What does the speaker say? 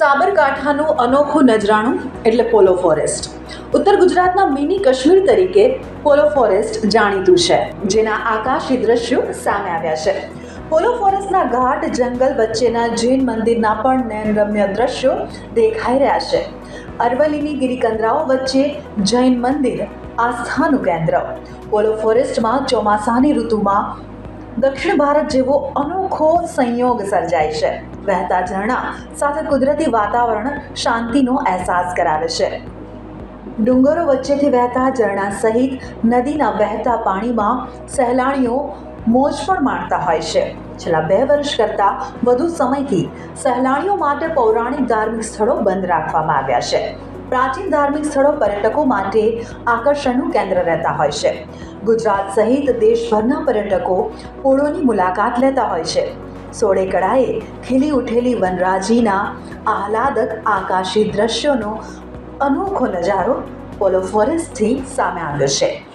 સાબરકાંઠાનું અનોખું નજરાણું એટલે પોલો ફોરેસ્ટ. ઉત્તર ગુજરાતના મિની કાશ્મીર તરીકે પોલો ફોરેસ્ટ જાણીતું છે, જેના આકાશી દ્રશ્યો સામે આવ્યા છે. પોલો ફોરેસ્ટના ઘાટ, જંગલ વચ્ચેના જૈન મંદિરના પણ નયનરમ્ય દ્રશ્યો દેખાઈ રહ્યા છે. અરવલ્લીની ગિરિકંદરાઓ વચ્ચે જૈન મંદિર, આસ્થાનું કેન્દ્ર. પોલો ફોરેસ્ટમાં ચોમાસાની ઋતુમાં દક્ષિણ ભારત જેવો અનોખો સંયોગ સર્જાય છે. વહેતા ઝરણા સાથે કુદરતી વાતાવરણ શાંતિનો અહેસાસ કરાવે છે. ડુંગરો વચ્ચેથી વહેતા ઝરણા સહિત નદીના વહેતા પાણીમાં સહેલાણીઓ મોજ પણ માણતા હોય છે. છેલ્લા બે વર્ષ કરતાં વધુ સમયથી સહેલાણીઓ માટે પૌરાણિક ધાર્મિક સ્થળો બંધ રાખવામાં આવ્યા છે. પ્રાચીન ધાર્મિક સ્થળો પર્યટકો માટે આકર્ષણનું કેન્દ્ર રહેતા હોય છે. ગુજરાત સહિત દેશભરના પર્યટકો પોળોની મુલાકાત લેતા હોય છે. સોળે કળાએ ખીલી ઉઠેલી વનરાજીના આહલાદક આકાશી દ્રશ્યોનો અનોખો નજારો પોલો ફોરેસ્ટથી સામે આવ્યો છે.